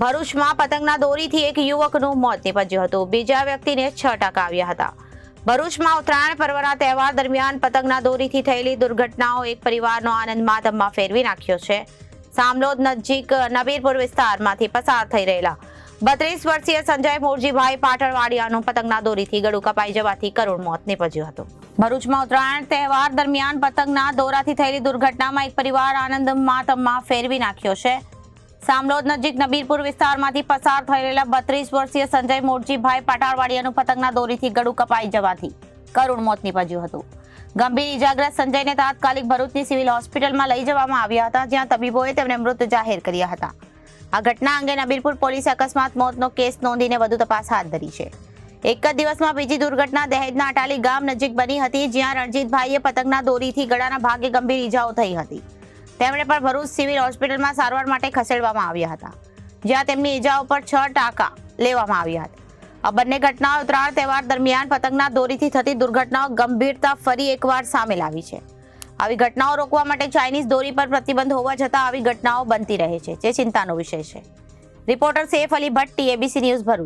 ભરૂચમાં પતંગના દોરીથી એક યુવકનું મોત નીપજ્યું હતું. બીજા વ્યક્તિને છ ટકા આવ્યા હતા. ભરૂચમાં ઉત્તરાયણ પર્વના તહેવાર દરમિયાન પતંગના દોરીથી થયેલી દુર્ઘટનાઓ એક પરિવારનો આનંદ માતમમાં ફેરવી નાખ્યો છે. સામલોદ નજીક નબીરપુર વિસ્તારમાંથી પસાર થઈ રહેલા બત્રીસ વર્ષીય સંજય મોરજીભાઈ પાટણવાડિયાનું પતંગના દોરીથી ગળું કપાઈ જવાથી કરુણ મોત નીપજ્યું હતું. ભરૂચમાં ઉત્તરાયણ તહેવાર દરમિયાન પતંગના દોરાથી થયેલી દુર્ઘટનામાં એક પરિવાર આનંદ માતમમાં ફેરવી નાખ્યો છે. સામલોદ નજીક નબીરપુર વિસ્તારમાંથી પસાર થયેલા બત્રીસ વર્ષીય સંજય મોરજીભાઈ પાટાળવાડિયાનું પતંગના દોરીથી ગળું કપાઈ જવાથી કરુણ મોત નીપજ્યું હતું. ગંભીર ઇજાગ્રસ્ત સંજયને તાત્કાલિક ભરૂચની સિવિલ હોસ્પિટલમાં લઈ જવામાં આવ્યા હતા, જ્યાં તબીબોએ તેમને મૃત જાહેર કર્યા હતા. આ ઘટના અંગે નબીરપુર પોલીસે અકસ્માત મોતનો કેસ નોંધીને વધુ તપાસ હાથ ધરી છે. એક જ દિવસમાં બીજી દુર્ઘટના દહેજના અટાલી ગામ નજીક બની હતી, જ્યાં રણજીતભાઈએ પતંગના દોરીથી ગળાના ભાગે ગંભીર ઈજાઓ થઈ હતી. તેમણે પણ ભરૂચ સિવિલ હોસ્પિટલમાં સારવાર માટે ખસેડવામાં આવ્યા હતા, જ્યાં તેમની ઈજાઓ પર છ ટાંકા લેવામાં આવ્યા હતા. આ બંને ઘટનાઓ ઉત્તરાયણ તહેવાર દરમિયાન પતંગના દોરીથી થતી દુર્ઘટનાઓ ગંભીરતા ફરી એકવાર સામે લાવી છે. આવી ઘટનાઓ રોકવા માટે ચાઇનીઝ દોરી પર પ્રતિબંધ હોવા છતાં આવી ઘટનાઓ બનતી રહે છે, જે ચિંતાનો વિષય છે. Reporter Saif Ali Bhatt, TABC news Bharuch.